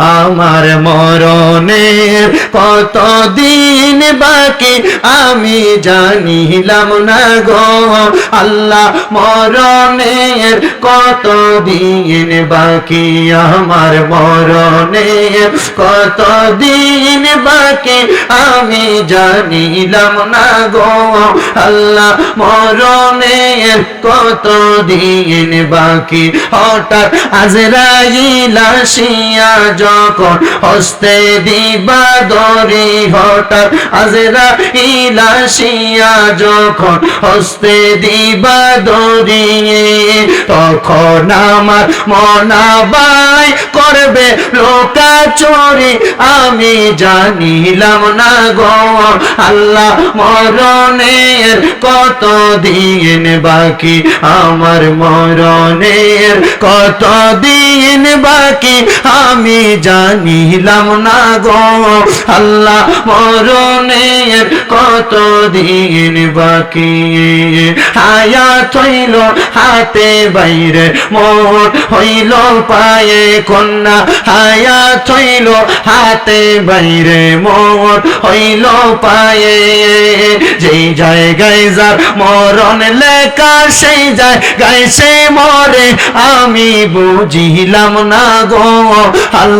আমার মরণের কত দিন বাকি আমি জানিলাম না গো। আল্লাহ, মরণের কত দিন বাকি? আমার মরণের কত দিন বাকি আমি জানিলাম না গো। আল্লাহ, মরণের কত দিন বাকি? হঠাৎ আজ আজরাইল আসিয়া যখন হস্তে দিবা দরি হঠাৎ আজরাইল আসিয়া যখন হস্তে দিবা দরি, তখন আমার মনাবাই করবে লোকা চোরি। আমি জানিলাম না গো, আল্লাহ মরণের কত দিন বাকি? আমার মরণের কত দিন বাকি? আমি জানিলাম না গো, আল্লাহ মরণের কত দিন বাকি? হায়াত হইল হাতে বাইরে মোর হইল পায়ে কন্যা। হায়াত হইল হাতে বাইরে মোর হইল পায়ে। যেই জায়গায় যার মরণ লেখা, সেই জায়গায় সে মরে। আমি বুঝিলাম না গো, আল্লাহ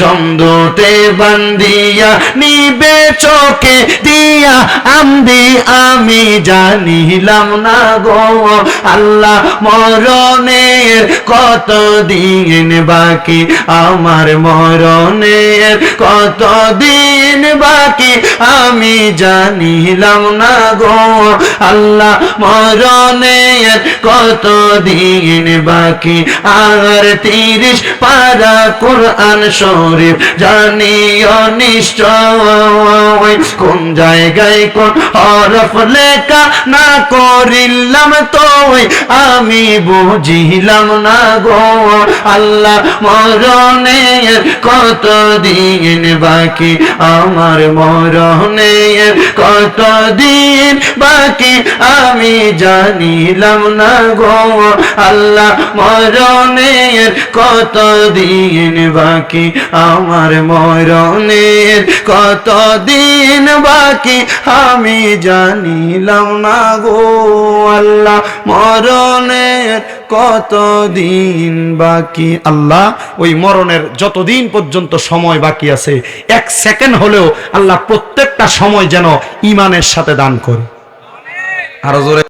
জমদোতে বান্দিয়া নিবে চোখে দিয়া আমদি, আমি জানিলাম না গো, আল্লাহ মরণের কত দিন বাকি, আমার মরণের কত দিন বাকি, আমি জানিলাম না গো, আল্লাহ মরণের কত দিন বাকি, আর তিরিশ পারা কোরআন শরীফ জানিও নিশ্চয়। কোন জায়গায় কোন হরফ লেখা না করিলাম তো আমি বুঝিলাম না গো, আল্লাহ মরণের কত দিন বাকি? আমার মরণের কত দিন বাকি? আমি জানিলাম না গো, আল্লাহ মরণের কত দিন বাকি? আমার মরণের কত দিন বাকি আমি জানিলাম না গো আল্লাহ, মরণের কত দিন বাকি? আল্লাহ, ওই মরণের যতদিন পর্যন্ত সময় বাকি আছে, এক সেকেন্ড হলেও আল্লাহ প্রত্যেকটা সময় যেন ইমানের সাথে দান করে। আরও জোরে।